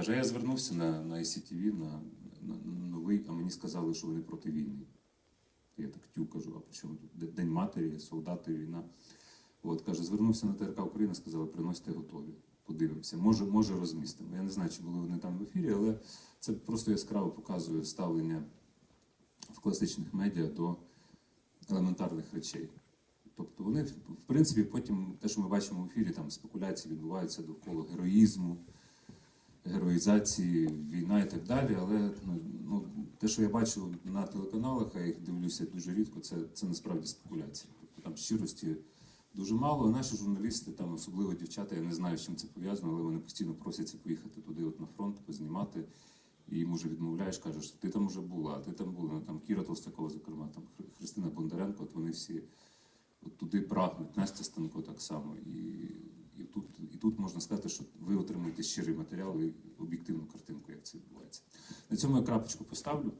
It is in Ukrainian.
каже, я звернувся на, на ICTV, на, на, на новий, а мені сказали, що вони проти війни. Я так тю кажу, а при чому тут День матері, солдати, війна. От, каже, звернувся на ТРК України, сказали, приносьте готові. Подивимося. Може, може розмістимо. Я не знаю, чи були вони там в ефірі, але це просто яскраво показує ставлення в класичних медіа до елементарних речей. Тобто вони, в принципі, потім те, що ми бачимо в ефірі, там спекуляції відбуваються довкола героїзму, героїзації, війна і так далі. Але ну, ну, те, що я бачу на телеканалах, а їх дивлюся дуже рідко, це, це насправді спекуляції. Тобто там щирості дуже мало. Наші журналісти, там особливо дівчата, я не знаю, з чим це пов'язано, але вони постійно просяться поїхати туди, от на фронт, познімати. І їм уже відмовляєш, кажеш, ти там вже була, а ти там була. Ну, Там Кіра Толстякова, зокрема, там Христина Бондаренко, от вони всі от туди прагнуть. Настя Станко так само. І, тут, можна сказати, що ви отримуєте щирий матеріал і об'єктивну картинку, як це відбувається. На цьому я крапочку поставлю.